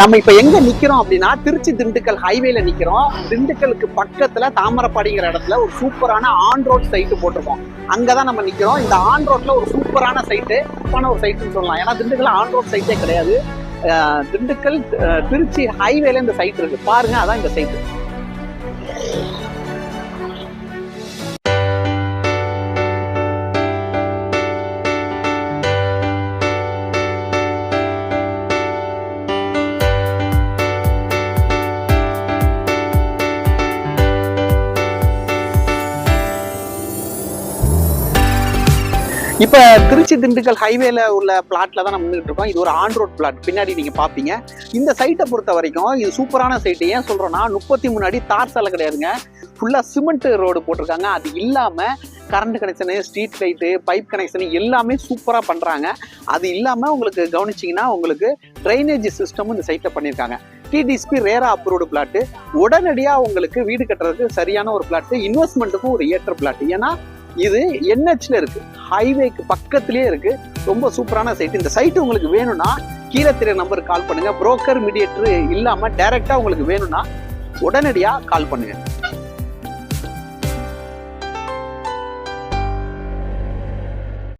நம்ம இப்ப எங்க நிக்கிறோம் அப்படின்னா திருச்சி திண்டுக்கல் ஹைவேல நிக்கிறோம். திண்டுக்கலுக்கு பக்கத்துல தாமரப்பாடிங்கிற இடத்துல ஒரு சூப்பரான ஆன் ரோட் சைட்டு போட்டிருக்கோம். அங்கதான் நம்ம நிக்கிறோம். இந்த ஆன் ரோட்ல ஒரு சூப்பரான சைட்டு சூப்பரான ஒரு சைட்டுன்னு சொல்லலாம். ஏன்னா திண்டுக்கல் ஆன் ரோட் சைட்டே கிடையாது. திண்டுக்கல் திருச்சி ஹைவேல இந்த சைட் இருக்கு. பாருங்க அதான் இந்த சைட்டு இப்ப திருச்சி திண்டுக்கல் ஹைவேல உள்ள பிளாட்ல தான் நம்ம நின்றுட்டு இருக்கோம். இது ஒரு ஆன் ரோட் பிளாட் பின்னாடி நீங்க பாப்பீங்க. இந்த சைட்டை பொறுத்த வரைக்கும் இது சூப்பரான சைட்டு ஏன் சொல்றோம்னா முப்பத்தி முன்னாடி தார் சாலை கிடையாதுங்க. ஃபுல்லா சிமெண்ட் ரோடு போட்டிருக்காங்க. அது இல்லாம current connection street light pipe connection எல்லாமே சூப்பராக பண்ணுறாங்க அது இல்லாமல் உங்களுக்கு கவனிச்சிங்கன்னா உங்களுக்கு ட்ரைனேஜ் சிஸ்டமும் இந்த சைட்டில் பண்ணியிருக்காங்க. டிடிஎஸ்பி ரேரா அப்ரூவ்டு பிளாட்டு உடனடியாக உங்களுக்கு வீடு கட்டுறதுக்கு சரியான ஒரு பிளாட்டு இன்வெஸ்ட்மெண்ட்டுக்கும் ஒரு ஏற்ற பிளாட் ஏன்னா இது என்ஹெச்ல இருக்கு. ஹைவேக்கு பக்கத்திலேயே இருக்கு. ரொம்ப சூப்பரான சைட் இந்த சைட் உங்களுக்கு வேணும்னா கீழே தெரிய நம்பருக்கு கால் பண்ணுங்க. புரோக்கர் மீடியேட்டர் இல்லாம டைரக்டா உங்களுக்கு வேணும்னா உடனடியா கால் பண்ணுங்க.